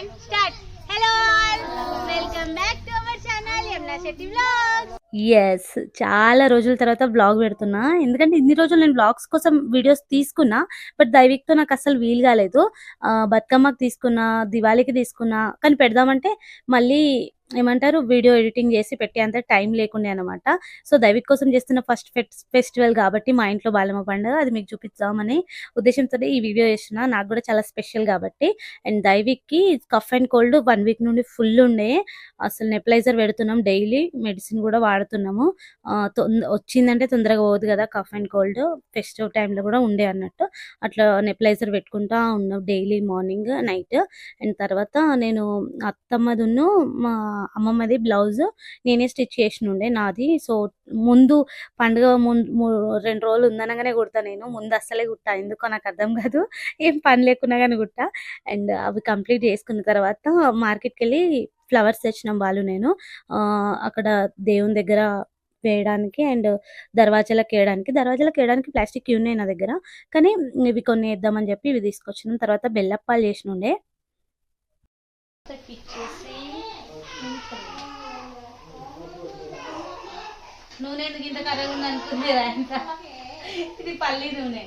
And start hello welcome back to our channel Yamuna Shetty yes చాలా రోజుల తర్వాత blog పెడుతున్నా. ఎందుకంటే ఇన్ని రోజులు నేను బ్లాగ్స్ కోసం వీడియోస్ తీసుకున్నా బట్ దైవిక్తో నాకు అసలు వీలు కాలేదు. బతుకమ్మకి తీసుకున్నా దివాళీకి తీసుకున్నా కానీ పెడదామంటే మళ్ళీ ఏమంటారు? వీడియో ఎడిటింగ్ చేసి పెట్టేంత టైం లేకుండా అనమాట సో దైవిక్ కోసం చేస్తున్న ఫస్ట్ ఫెస్టివల్ కాబట్టి మా ఇంట్లో బాలమ్మ పండుగ అది మీకు చూపిద్దామని ఉద్దేశంతో ఈ వీడియో చేసిన నాకు కూడా చాలా స్పెషల్ కాబట్టి. And దైవిక్కి cough and cold one week నుండి ఫుల్ ఉండే. అసలు నెప్లైజర్ పెడుతున్నాం డైలీ మెడిసిన్ కూడా వాడుతున్నాము. తొంద- వచ్చిందంటే తొందరగా పోదు కదా కఫ్ అండ్ కోల్డ్. ఫెస్టివ్ టైంలో కూడా ఉండే అన్నట్టు. అట్లా నెప్లైజర్ పెట్టుకుంటా ఉన్నాం డైలీ మార్నింగ్ నైట్. అండ్ తర్వాత నేను అత్తమ్మదును మా అమ్మమ్మది బ్లౌజ్ నేనే స్టిచ్ చేసిన ఉండే నాది. సో ముందు పండుగ ముందు రెండు రోజులు ఉందనగానే కుడతా నేను. ముందు అస్సలే కుట్టా. ఎందుకో నాకు అర్థం కాదు. ఏం పని లేకున్నా కానీ కుట్టా. అండ్ అవి కంప్లీట్ చేసుకున్న తర్వాత మార్కెట్కి వెళ్ళి ఫ్లవర్స్ తెచ్చినాం వాళ్ళు నేను. ఆ, అక్కడ దేవుని దగ్గర వేయడానికి అండ్ దర్వాజాలకు వేయడానికి. దర్వాజాలకు వేయడానికి ప్లాస్టిక్ ఉన్నాయి నా దగ్గర. కానీ ఇవి కొన్ని వేద్దామని చెప్పి ఇవి తీసుకొచ్చిన. తర్వాత బెల్లప్పాలు చేసిన ఉండే. నూనె ఎందుకు ఇంత కర్రగా ఉంది అనుకునేదా ఇంత ఇది పల్లి నూనె.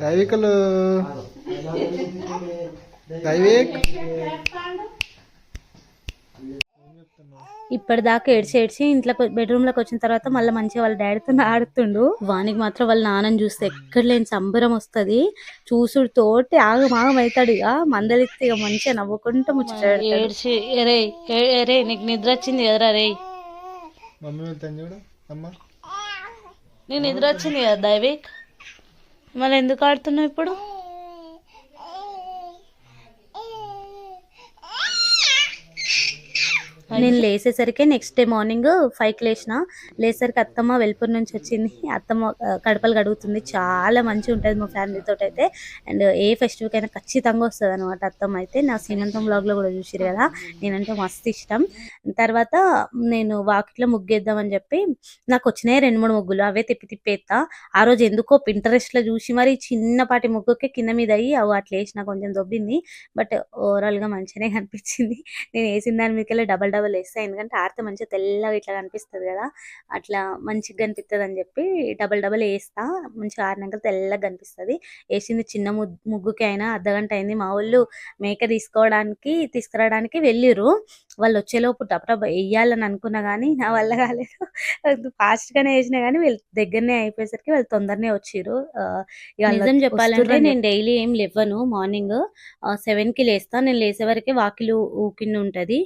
దైవికలు. దైవిక్. ఇప్పటిదాకా ఏడ్చి ఏడ్చి ఇంట్లో బెడ్రూమ్లోకి వచ్చిన తర్వాత మళ్ళీ మంచిగా వాళ్ళ డాడీతో ఆడుతుండు. వానికి మాత్రం వాళ్ళ నాన్నని చూస్తే ఎక్కడ లేని సంబరం వస్తది. చూసుడు తోటి ఆగమాగం అవుతాడు ఇక. మందలిస్తే ఇక మంచిగా నవ్వుకుంటూ ముచ్చట ఏడ్చి ఎరే ఎరే నీకు నిద్ర వచ్చింది కదరా రే నీకు నిద్ర వచ్చింది కదా దైవిక్? మళ్ళీ ఎందుకు ఆడుతున్నావు ఇప్పుడు? నేను లేసేసరికి నెక్స్ట్ డే మార్నింగ్ ఫైవ్కి లేచిన లేసరికి అత్తమ్మ వెలుపూరు నుంచి వచ్చింది. అత్తమ్మ కడపలు కడుగుతుంది. చాలా మంచిగా ఉంటుంది మా ఫ్యామిలీ తోటి అయితే అండ్ ఏ ఫెస్టివల్ కైనా ఖచ్చితంగా వస్తుంది అనమాట అత్తమ్మ అయితే. నా సీమంతం బ్లాగ్లో కూడా చూసిరు కదా. నేనంటే మస్తు ఇష్టం. తర్వాత నేను వాకిట్లో ముగ్గేద్దామని చెప్పి నాకు వచ్చినాయి రెండు మూడు ముగ్గులు. అవే తిప్పి తిప్పేస్తా ఆ రోజు ఎందుకో పింటరెస్ట్లో చూసి మరి చిన్నపాటి ముగ్గుకే కింద మీద అయ్యి అవి అట్లా వేసిన కొంచెం దొబ్బింది. బట్ ఓవరాల్గా మంచిగానే కనిపించింది. నేను వేసిన దాని మీదకెళ్ళి డబల్ డబల్ వేస్తా ఎందుకంటే ఆడితే మంచిగా తెల్లగా ఇట్లా కనిపిస్తుంది కదా అట్లా మంచిగా కనిపిస్తుంది అని చెప్పి డబల్ డబల్ వేస్తా. మంచిగా ఆడినాక తెల్లగా కనిపిస్తుంది. వేసింది చిన్న ముగ్గుకి అయినా అర్ధగంట అయింది. మా వాళ్ళు మేక తీసుకోవడానికి తీసుకురావడానికి వెళ్ళిర్రు. వాళ్ళు వచ్చేలోపు టపటప వేయాలని అనుకున్నా కానీ నా వల్ల కాలేదు. ఫాస్ట్ గానే వేసినా కానీ వీళ్ళు దగ్గరనే అయిపోయేసరికి వాళ్ళు తొందరనే వచ్చిర్రు. వాళ్ళు నిజం చెప్పాలంటే నేను డైలీ ఏం లేవను మార్నింగ్ సెవెన్కి లేస్తా. నేను లేసే వరకే వాకిలు ఊకిండి ఉంటది.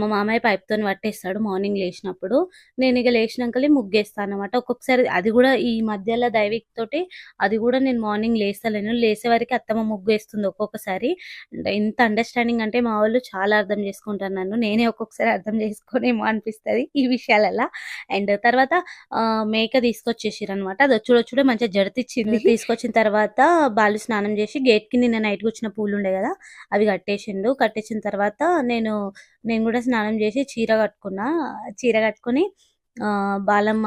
మా మామయ్య పైప్ తోని పట్టేస్తాడు మార్నింగ్ లేచినప్పుడు నేను ఇక లేచినాకలే ముగ్గేస్తాను అనమాట ఒక్కొక్కసారి అది కూడా ఈ మధ్యలో దైవిక్ తోటి అది కూడా నేను మార్నింగ్ లేస్తలేను. లేసే వరకు అత్తమ్మ ముగ్గు వేస్తుంది ఒక్కొక్కసారి ఇంత అండర్స్టాండింగ్ అంటే మా వాళ్ళు చాలా అర్థం చేసుకుంటారు నన్ను. నేనే ఒక్కొక్కసారి అర్థం చేసుకోనేమో అనిపిస్తది ఈ విషయాలలో. అండ్ తర్వాత మేక తీసుకొచ్చేసారు అనమాట అది వచ్చుడు వచ్చుడే మంచిగా జడతిచ్చింది. తీసుకొచ్చిన తర్వాత బాలు స్నానం చేసి గేట్కి నిన్న నైట్ వచ్చిన పూలు ఉండే కదా అవి కట్టేసిండు. కట్టేసిన తర్వాత నేను నేను కూడా స్నానం చేసి చీర కట్టుకున్నా. చీర కట్టుకొని బాలమ్మ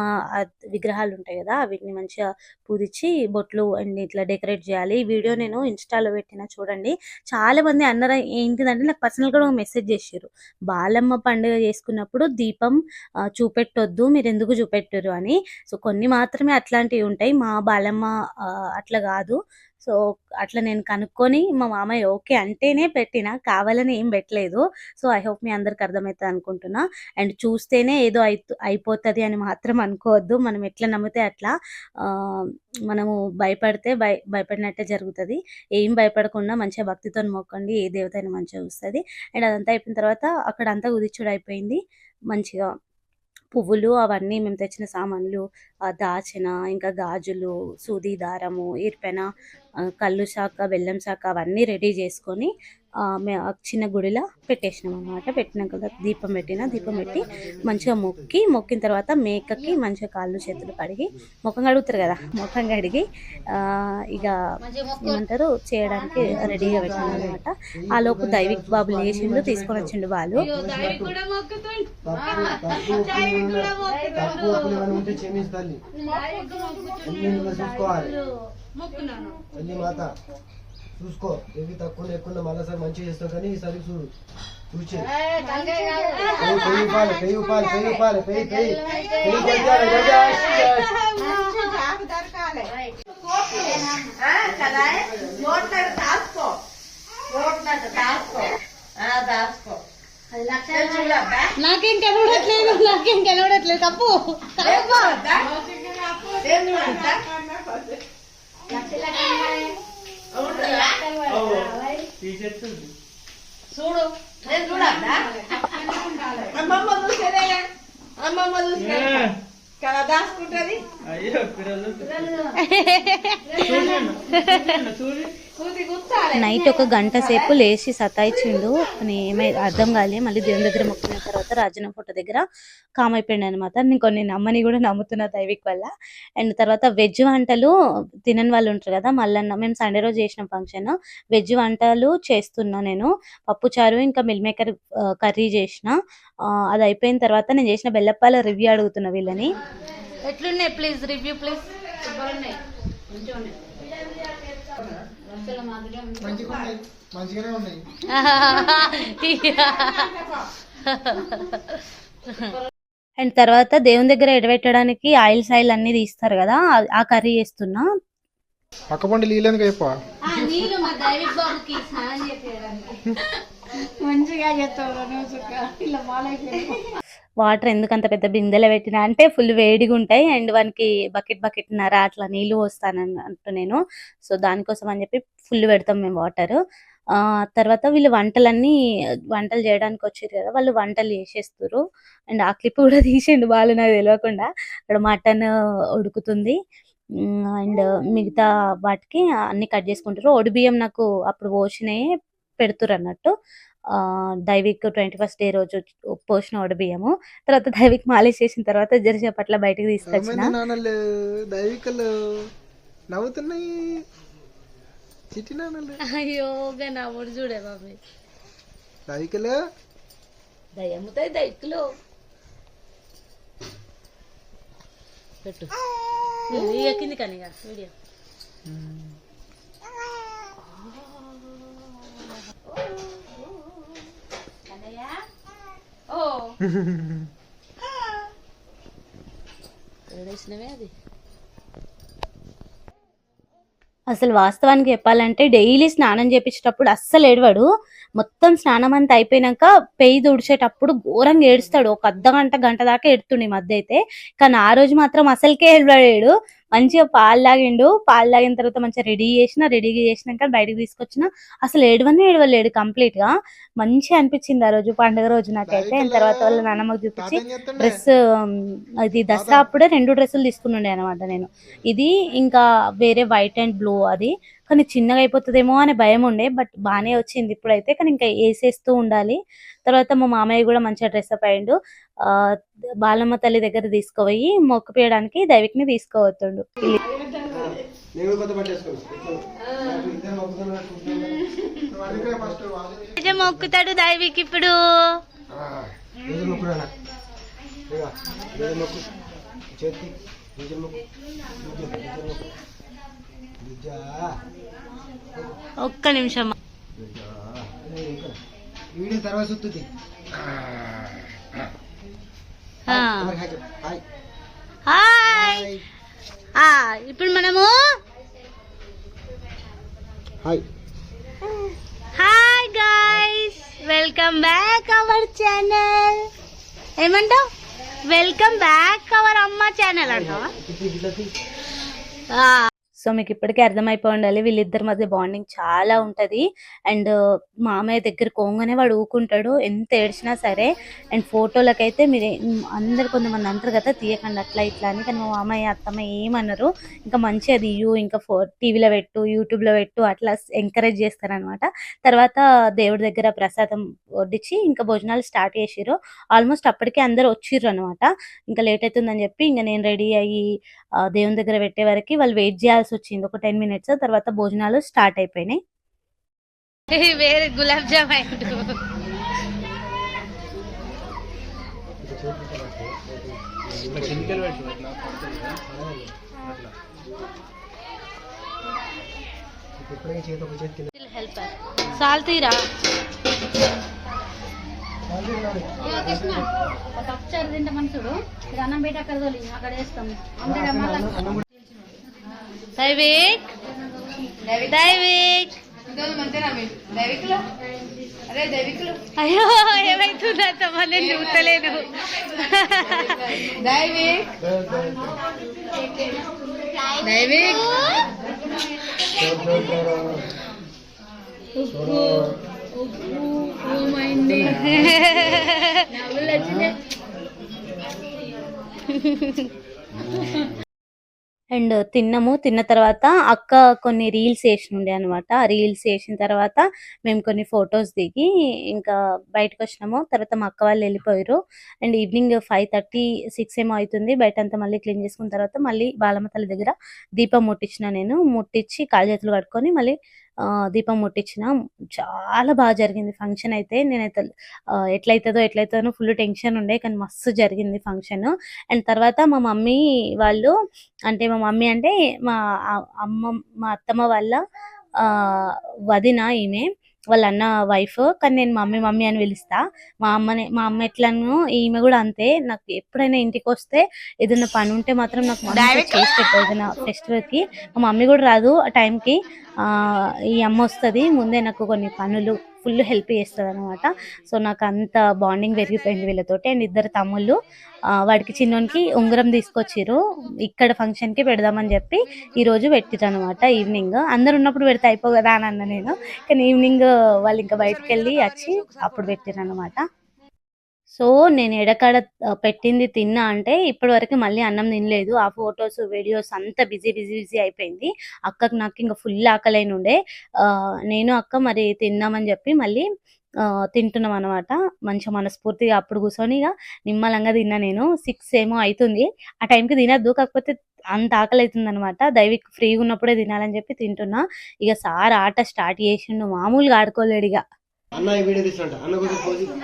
విగ్రహాలు ఉంటాయి కదా వీటిని మంచిగా పూజించి బొట్లు అండ్ ఇట్లా డెకరేట్ చేయాలి. ఈ వీడియో నేను ఇన్స్టాలో పెట్టిన చూడండి. చాలా మంది అన్నారు ఏంటిదంటే నాకు పర్సనల్ కూడా మెసేజ్ చేసారు బాలమ్మ పండుగ చేసుకున్నప్పుడు దీపం చూపెట్టొద్దు మీరు ఎందుకు చూపెట్టరు అని. సో కొన్ని మాత్రమే అట్లాంటివి ఉంటాయి. మా బాలమ్మ అట్లా కాదు. సో అట్లా నేను కనుక్కొని మా మామయ్య ఓకే అంటేనే పెట్టిన కావాలని ఏం పెట్టలేదు. సో ఐ హోప్ మీ అందరికి అర్థమవుతుంది అనుకుంటున్నా. అండ్ చూస్తేనే ఏదో అయి అయిపోతుంది అని మాత్రం అనుకోవద్దు. మనం ఎట్లా నమ్మితే అట్లా. మనము భయపడితే భయ భయపడినట్టే జరుగుతుంది. ఏం భయపడకుండా మంచిగా భక్తితో మొక్కండి. ఏ దేవత అయినా మంచిగా చూస్తుంది. అండ్ అదంతా అయిపోయిన తర్వాత అక్కడ అంతా ఉదిచ్చుడు అయిపోయింది. మంచిగా పువ్వులు అవన్నీ మేము తెచ్చిన సామాన్లు దాచిన ఇంకా గాజులు సూది దారము ఇర్పెన కళ్ళు శాఖ బెల్లం శాఖ అవన్నీ రెడీ చేసుకొని చిన్న గుడిలో పెట్టేసినాం అనమాట పెట్టినాక దీపం పెట్టిన దీపం పెట్టి మంచిగా మొక్కి మొక్కిన తర్వాత మేకకి మంచిగా కాళ్ళు చేతులు కడిగి ముఖం కడుగుతారు కదా ముఖం కడిగి ఆ, ఇక ఏమంటారు చేయడానికి రెడీగా పెట్టాను అనమాట ఆ లోపు దైవిక్ బాబు లేచిండు తీసుకొని వచ్చిండు వాళ్ళు. మాత. చూసుకో. ఎవి తక్కువ ఎక్కువ మళ్ళీసారి మంచిగా చేస్తావు కానీ ఈసారి చూడు. చూచి. పెయ్యి ఉపాలి పెయ్యి ఉపాలి పెయ్యి ఉపాలి పెయ్యి పెయ్యి. పెయ్యి గజాలు, గజాలు. నాకేం కనబడట్లేదు నాకేం కనబడట్లేదు కప్పు చూడు. నేను చూడద్దా అమ్మమ్మ చూసేదే అమ్మమ్మ చూసే కదా దాచుకుంటది? సూది గుచ్చాలి నైట్ ఒక గంట సేపు లేచి సతాయిచ్చిండు. ఏమై అర్థం కాలే. మళ్ళీ దేవుని దగ్గర మొక్కిన తర్వాత రాజన ఫోటో దగ్గర కామ్ అయిపోయింది అనమాట నేను కొన్ని నమ్మని కూడా నమ్ముతున్నా దైవిక్ వల్ల. అండ్ తర్వాత వెజ్ వంటలు తినని వాళ్ళు ఉంటారు కదా మళ్ళీ మేము సండే రోజు చేసిన ఫంక్షన్ వెజ్ వంటలు చేస్తున్నా నేను. పప్పు చారు ఇంకా మిల్ మేకర్ కర్రీ చేసిన. అది అయిపోయిన తర్వాత నేను చేసిన బెల్లప్పాల రివ్యూ అడుగుతున్నా వీళ్ళని. ఎట్లున్నాయి ప్లీజ్ రివ్యూ ప్లీజ్ ఉన్నాయి మంచిగానే ఉన్నాయి. అండ్ తర్వాత దేవుని దగ్గర ఎడబెట్టడానికి ఆయిల్ సాయిల్ అన్ని తీస్తారు కదా ఆ- కర్రీ చేస్తున్నా. పక్క పండి నీళ్ళు మా దైవిక్ బాబుకి స్నానం చేసేయడానికి మంచిగా చెప్తావు ఇలా బాగాలైపోయింది వాటర్ ఎందుకు అంత పెద్ద బిందెలో పెట్టినా అంటే ఫుల్ వేడిగా ఉంటాయి అండ్ వానికి బకెట్ బకెట్ నర అట్లా నీళ్ళు పోస్తానంటూ నేను. సో దానికోసం అని చెప్పి ఫుల్ పెడతాం మేము వాటర్. ఆ తర్వాత వీళ్ళు వంటలన్నీ వంటలు చేయడానికి వచ్చారు కదా వాళ్ళు వంటలు చేసేస్తారు అండ్ ఆ క్లిప్ కూడా తీసిండు వాళ్ళు నాకు తెలియకుండా అక్కడ మటన్ ఉడుకుతుంది. అండ్ మిగతా వాటికి అన్ని కట్ చేసుకుంటారు. ఒడి బియ్యం నాకు అప్పుడు పోసినాయి పెడుతురు అన్నట్టు. దైవిక్ ట్వంటీ ఫస్ట్ డే రోజు పోసిన ఒడి బియ్యము. తర్వాత దైవిక్ మాలిష్ చేసిన తర్వాత జరిసేపట్ల బయటకు తీసుకొచ్చిన. దైవికలు నవ్వుతున్నాయి. చిట్టి నాన్నలు. అయ్యో నవ్వుడు చూడే బాబు. దైవికలు? దయ్యముతాయి దైక్కులు పెట్టు. కింది కానీ వీడియో. అది అసలు వాస్తవానికి చెప్పాలంటే డైలీ స్నానం చేపించేటప్పుడు అస్సలు ఏడవాడు. మొత్తం స్నానం అంతా అయిపోయినాక పెయి తుడిచేటప్పుడు ఘోరంగా ఏడుస్తాడు. ఒక అర్ధ గంట గంట దాకా ఏడుతుండే ఈ మధ్య అయితే. కానీ ఆ రోజు మాత్రం అసలుకే ఏడవాడాడు మంచిగా పాలు తాగిండు. పాలు తాగిన తర్వాత మంచిగా రెడీ చేసిన రెడీ చేసినాక బయటకు తీసుకొచ్చిన. అసలు ఏడవనే ఏడవలేడు కంప్లీట్గా. మంచిగా అనిపించింది ఆ రోజు పండుగ రోజు నాకైతే. తర్వాత వాళ్ళ నాన్నమ్మకి చూపించి డ్రెస్ అది దసరా అప్పుడే రెండు డ్రెస్సులు తీసుకున్నాడే అనమాట నేను. ఇది ఇంకా వేరే వైట్ అండ్ బ్లూ అది. కానీ చిన్నగా అయిపోతుందేమో అనే భయం ఉండే బట్ బాగానే వచ్చింది ఇప్పుడైతే. కానీ ఇంకా వేసేస్తూ ఉండాలి. తర్వాత మా మామయ్య కూడా మంచిగా డ్రెస్ అప్ అయ్యిండు. బాలమ్మ తల్లి దగ్గర తీసుకుపోయి దైవిక్ని ఇద్దరు మొక్కుతున్నారు, కూర్చున్నారు. ఫస్ట్ మొక్కుతాడు దైవిక్ ఇప్పుడు. మొక్కు మొక్కు చేతి రోజు మొక్కు నిజం, నిజం మొక్కు. నిజా, ఒక్క నిమిషం. వీడియో తర్వాత హాయ్ ఇప్పుడు మనము hi. Hi guys welcome back our channel ఏమంటావు? వెల్కమ్ బ్యాక్ అవర్ అమ్మ ఛానల్ అంటావా. సో మీకు ఇప్పటికే అర్థమైపోయి ఉండాలి. వీళ్ళిద్దరి మధ్య బాండింగ్ చాలా ఉంటది. అండ్ మామయ్య దగ్గర కోంగనే వాడు ఊకుంటాడు. ఎంత ఏడ్చినా సరే. అండ్ ఫోటోలకైతే మీరు అందరు కొంతమంది అంటారు కదా తీయకండి అట్లా ఇట్లా అని. కానీ మా మామయ్య అత్తమ్మ ఏమన్నారు ఇంకా మంచిగా తీయు ఇంకా ఫో టీవీలో పెట్టు యూట్యూబ్లో పెట్టు అట్లా ఎంకరేజ్ చేస్తారనమాట తర్వాత దేవుడి దగ్గర ప్రసాదం వడ్డించి ఇంకా భోజనాలు స్టార్ట్ చేసిర్రు. ఆల్మోస్ట్ అప్పటికే అందరు వచ్చిర్రు అనమాట ఇంకా లేట్ అవుతుందని చెప్పి ఇంకా నేను రెడీ అయ్యి దేవుని దగ్గర పెట్టే వరకు వాళ్ళు వెయిట్ చేయాల్సి వచ్చింది. ఒక టెన్ మినిట్స్ తర్వాత భోజనాలు స్టార్ట్ అయిపోయినాయి. వేరే గులాబ్ జామ్ హెల్పర్ సాల్తీరా? పచ్చడి అన్నం పెట్టి అక్కడ అక్కడ వేస్తాం. అంతేగా మళ్ళీ దైవిక్ దైవిక్ అరే దైవికులు అయ్యో ఏమైతుందో అత్తమ్మ నేను చూస్తలేను దైవిక్ దైవిక్ అండ్ తిన్నాము. తిన్న తర్వాత అక్క కొన్ని రీల్స్ వేసినుండే అనమాట ఆ రీల్స్ వేసిన తర్వాత మేము కొన్ని ఫొటోస్ దిగి ఇంకా బయటకు వచ్చినాము తర్వాత మా అక్క వాళ్ళు వెళ్ళిపోయారు and evening five thirty six ఏమో అవుతుంది బయట అంతా మళ్ళీ క్లీన్ చేసుకున్న తర్వాత మళ్ళీ బాలమ్మ తల్లి దగ్గర దీపం ముట్టించిన నేను. ముట్టించి కాలు చేతులు కట్టుకొని మళ్ళీ దీపం ముట్టించిన. చాలా బాగా జరిగింది ఫంక్షన్ అయితే. నేనైతే ఎట్లయితుందో ఎట్లయితుందో ఫుల్ టెన్షన్ ఉండే కానీ మస్తు జరిగింది ఫంక్షన్. అండ్ తర్వాత మా మమ్మీ వాళ్ళు అంటే మా మమ్మీ అంటే మా అమ్మ మా అత్తమ్మ వాళ్ళ వదిన ఈమె. వాళ్ళ అన్న వైఫ్ కానీ నేను మమ్మీ మమ్మీ అని పిలుస్తా. మా అమ్మని మా అమ్మ ఎట్లానో ఈమె కూడా అంతే. నాకు ఎప్పుడైనా ఇంటికి వస్తే ఏదైనా పని ఉంటే మాత్రం నాకు మమ్మీ చేసి పెట్టదు ఏదైనా ఫెస్టివల్కి మా మమ్మీ కూడా రాదు ఆ టైంకి ఆ ఈ అమ్మ వస్తుంది. ముందే నాకు కొన్ని పనులు ఫుల్ హెల్ప్ చేస్తుంది అనమాట సో నాకు అంత బాండింగ్ పెరిగిపోయింది వీళ్ళతోటి. అండ్ ఇద్దరు తమ్ముళ్ళు వాడికి చిన్నోనికి ఉంగరం తీసుకొచ్చిర్రు. ఇక్కడ ఫంక్షన్కి పెడదామని చెప్పి ఈరోజు రోజు పెట్టిరు అనమాట ఈవినింగ్. అందరు ఉన్నప్పుడు పెడితే అయిపో కదా అని అన్న నేను. కానీ ఈవినింగ్ వాళ్ళు ఇంకా బయటకు వెళ్ళి వచ్చి అప్పుడు పెట్టిరు అనమాట సో నేను ఎడకాడ పెట్టింది తిన్నా అంటే ఇప్పటి వరకు మళ్ళీ అన్నం తినలేదు. ఆ ఫొటోస్ వీడియోస్ అంత బిజీ బిజీ బిజీ అయిపోయింది. అక్కకు నాకు ఇంకా ఫుల్ ఆకలైన ఉండే ఆ, నేను అక్క మరి తిందామని చెప్పి మళ్ళీ ఆ, తింటున్నాం అనమాట మంచిగా మనస్ఫూర్తిగా అప్పుడు కూర్చొని ఇక నిమ్మలంగా తిన్నా నేను. సిక్స్ ఏమో అవుతుంది ఆ టైంకి తినద్దు కాకపోతే అంత ఆకలి అవుతుంది అనమాట దైవిక్ ఫ్రీగా ఉన్నప్పుడే తినాలని చెప్పి తింటున్నా. ఇక సార్ ఆట స్టార్ట్ చేసిండు. మామూలుగా ఆడుకోలేడు ఇక అన్న ఈ వీడియో తీసుకుంటా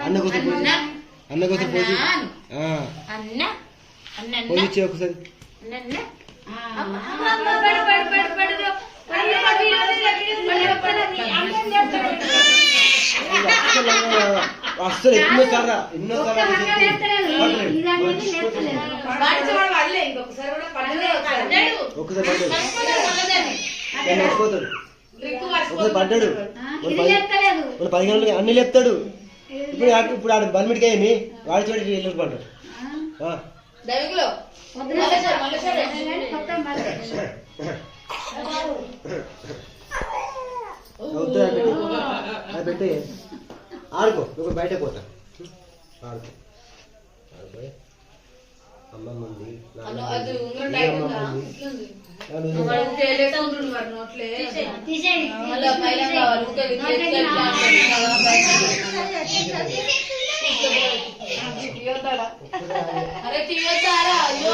అన్న కోసం అన్న కోసం పోజి అన్న. పోజి ఇచ్చే ఒకసారి. అస్సలు ఎన్నో సార్రా ఎన్నో సార్రా ఒకసారి. పడ్డాడు. ఒకసారి పడ్డాడు. అన్ని లేపుతాడు. ఇప్పుడు ఆడు- ఇప్పుడు ఆడు బల్మిడికి అయ్యి వాడి చోటి వెళ్ళి పడ్డాడు. ఆ. దైవికులు అవుతుంది అది పెట్టి. ఆడుకో నువ్వు బయట పోతా. ఆడుకో. ఆడుకోయ్. అమ్మమ్మ ఉంది. అరే తీయొద్దారా అయ్యో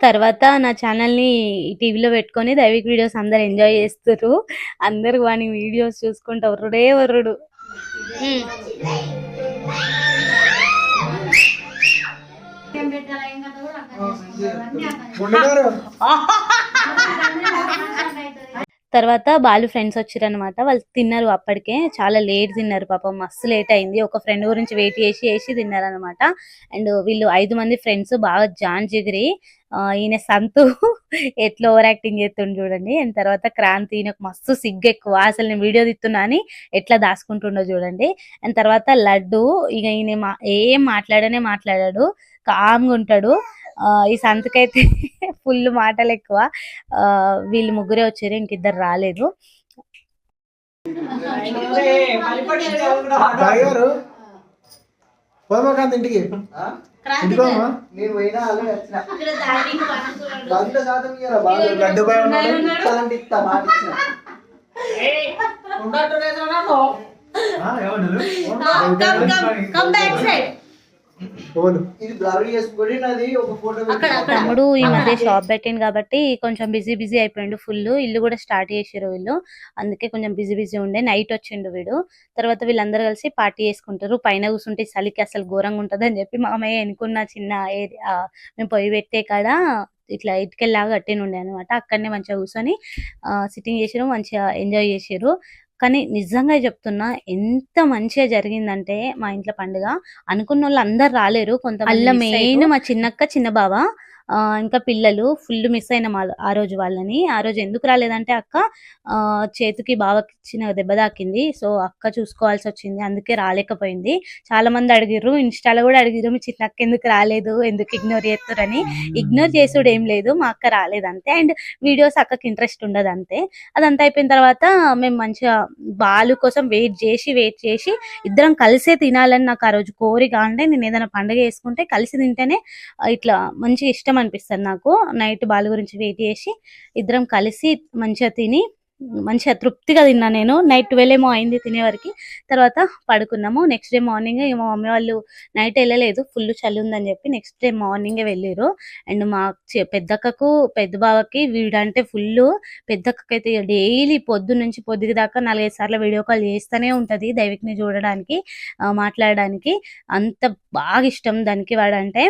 తర్వాత నా ఛానల్ని టీవీలో పెట్టుకొని దైవిక్ వీడియోస్ అందరు ఎంజాయ్ చేస్తారు అందరు వాని వీడియోస్ చూసుకుంటూ వరుడే వరుడు గుండెగారు తర్వాత వాళ్ళు ఫ్రెండ్స్ వచ్చారనమాట వాళ్ళు తిన్నారు అప్పటికే. చాలా లేట్ తిన్నారు పాపం. మస్తు లేట్ అయింది. ఒక ఫ్రెండ్ గురించి వెయిట్ చేసి చేసి తిన్నారనమాట అండ్ వీళ్ళు ఐదు మంది ఫ్రెండ్స్ బాగా జాన్ జిగిరి ఆ, ఈయన సంతు ఎట్లా ఓవర్ యాక్టింగ్ చేస్తుండు చూడండి. అండ్ తర్వాత క్రాంతి ఈయనకు మస్తు సిగ్గు ఎక్కువ. అసలు నేను వీడియో తీస్తున్నా అని ఎట్లా దాచుకుంటుండో చూడండి. అండ్ తర్వాత లడ్డు ఇక ఈయన మా- ఏం మాట్లాడనే మాట్లాడాడు. కామ్గా ఉంటాడు. ఈ సంతకైతే ఫుల్ మాటలు ఎక్కువ. ఆ, వీళ్ళు ముగ్గురే వచ్చారు ఇంకిద్దరు రాలేదు. ఇంటికి? ఇంటికి పోదామా? నేను తమ్ముడు ఈ మధ్య షాప్ పెట్టింది కాబట్టి కొంచెం బిజీ బిజీ అయిపోయిండు ఫుల్ ఇల్లు కూడా స్టార్ట్ చేసారు వీళ్ళు. అందుకే కొంచెం బిజీ బిజీ ఉండే. నైట్ వచ్చిండు వీడు. తర్వాత వీళ్ళందరూ కలిసి పార్టీ చేసుకుంటారు. పైన కూర్చుంటే చలికి అసలు ఘోరంగా ఉంటది అని చెప్పి మామయ్య ఎన్నుకున్న చిన్న ఏరియా మేము పొయ్యి పెట్టే కాడ ఇట్లా ఇటుకెళ్ళలాగా కట్టిన ఉండే అనమాట అక్కడనే మంచిగా కూర్చొని సిట్టింగ్ చేసారు మంచిగా ఎంజాయ్ చేసారు కానీ నిజంగా చెప్తున్నా ఎంత మంచిగా జరిగిందంటే మా ఇంట్లో పండుగ. అనుకున్న వాళ్ళు అందరు రాలేరు కొంత అల్ల మెయిన్ మా చిన్నక్క చిన్న బావ. ఇంకా పిల్లలు ఫుల్ మిస్ అయిన ఆ రోజు వాళ్ళని. ఆ రోజు ఎందుకు రాలేదంటే అక్క చేతికి బావకి ఇచ్చిన దెబ్బ తాకింది. సో అక్క చూసుకోవాల్సి వచ్చింది అందుకే రాలేకపోయింది. చాలా మంది అడిగిర్రు ఇన్స్టాలో కూడా అడిగిర్రు మీ చిన్న అక్క ఎందుకు రాలేదు? ఎందుకు ఇగ్నోర్ చేస్తారని ఇగ్నోర్ చేసుడు ఏం లేదు మా అక్క రాలేదు అంతే అండ్ వీడియోస్ అక్కకి ఇంట్రెస్ట్ ఉండదు అంతే అదంతా అయిపోయిన తర్వాత మేము మంచిగా బాలు కోసం వెయిట్ చేసి వెయిట్ చేసి ఇద్దరం కలిసే తినాలని నాకు ఆ రోజు కోరిక అంటే నేను ఏదైనా పండుగ చేసుకుంటే కలిసి తింటేనే ఇట్లా మంచిగా ఇష్టం అనిపిస్తుంది నాకు. నైట్ బాలు గురించి వెయిట్ చేసి ఇద్దరం కలిసి మంచిగా తిని మంచిగా తృప్తిగా తిన్నా నేను. నైట్ ట్వెల్వ్ ఏమో అయింది తినేవరకు తర్వాత పడుకున్నాము. నెక్స్ట్ డే మార్నింగ్ మా మమ్మీ వాళ్ళు నైట్ వెళ్ళలేదు. ఫుల్ చలి ఉందని చెప్పి నెక్స్ట్ డే మార్నింగే వెళ్ళారు అండ్ మా పెద్దక్కకు పెద్ద బావకి వీడంటే ఫుల్ పెద్దక్కకి అయితే డైలీ పొద్దు నుంచి పొద్దుకి దాకా నాలుగైదు సార్లు వీడియో కాల్ చేస్తూనే ఉంటుంది దైవిక్ని చూడడానికి మాట్లాడడానికి. అంత బాగా ఇష్టం దానికి వాడంటే.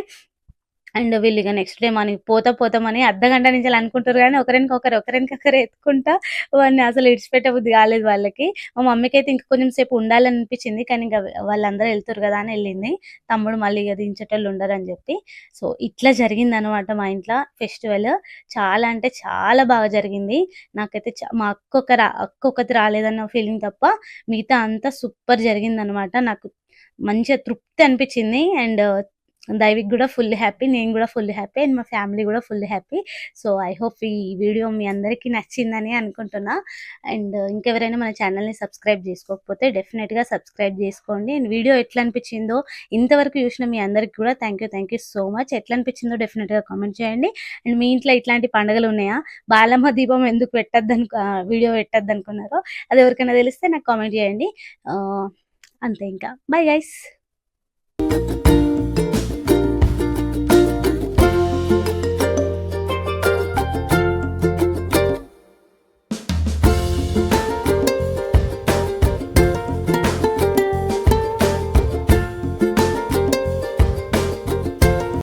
అండ్ వీళ్ళు ఇక నెక్స్ట్ డే మనకి పోతా పోతామని అర్ధ గంట నుంచి అనుకుంటారు కానీ ఒకరికి ఒకరు ఒకరికి ఒకరు ఎత్తుకుంటా వాడిని అసలు విడిచిపెట్టబుద్ధి కాలేదు వాళ్ళకి. మా మమ్మీకి అయితే ఇంకా కొంచెం సేపు ఉండాలని అనిపించింది కానీ ఇంకా వాళ్ళందరూ వెళ్తారు కదా అని వెళ్ళింది. తమ్ముడు మళ్ళీ ఇక దించేటోళ్ళు ఉండరు అని చెప్పి. సో ఇట్లా జరిగింది అనమాట మా ఇంట్లో ఫెస్టివల్ చాలా అంటే చాలా బాగా జరిగింది. నాకైతే మా అక్క ఒక రా అక్క ఒకటి రాలేదన్న ఫీలింగ్ తప్ప మిగతా అంతా సూపర్ జరిగింది అనమాట నాకు మంచిగా తృప్తి అనిపించింది. అండ్ దైవిక్ కూడా ఫుల్ హ్యాపీ నేను కూడా ఫుల్ హ్యాపీ అండ్ మా ఫ్యామిలీ కూడా full happy. So I hope ఈ వీడియో మీ అందరికీ నచ్చిందని అనుకుంటున్నా. అండ్ ఇంకెవరైనా మన ఛానల్ని సబ్స్క్రైబ్ చేసుకోకపోతే డెఫినెట్గా సబ్స్క్రైబ్ చేసుకోండి. అండ్ వీడియో ఎట్లా అనిపించిందో ఇంతవరకు చూసిన మీ అందరికి కూడా thank you thank you so much. ఎట్లా అనిపించిందో డెఫినెట్గా కామెంట్ చేయండి. అండ్ మీ ఇంట్లో ఇట్లాంటి పండుగలు ఉన్నాయా? బాలమ్మ దీపం ఎందుకు పెట్టద్దు అనుకు వీడియో పెట్టద్దు అనుకున్నారో అది ఎవరికైనా తెలిస్తే నాకు కామెంట్ చేయండి. అంతే ఇంకా. Bye guys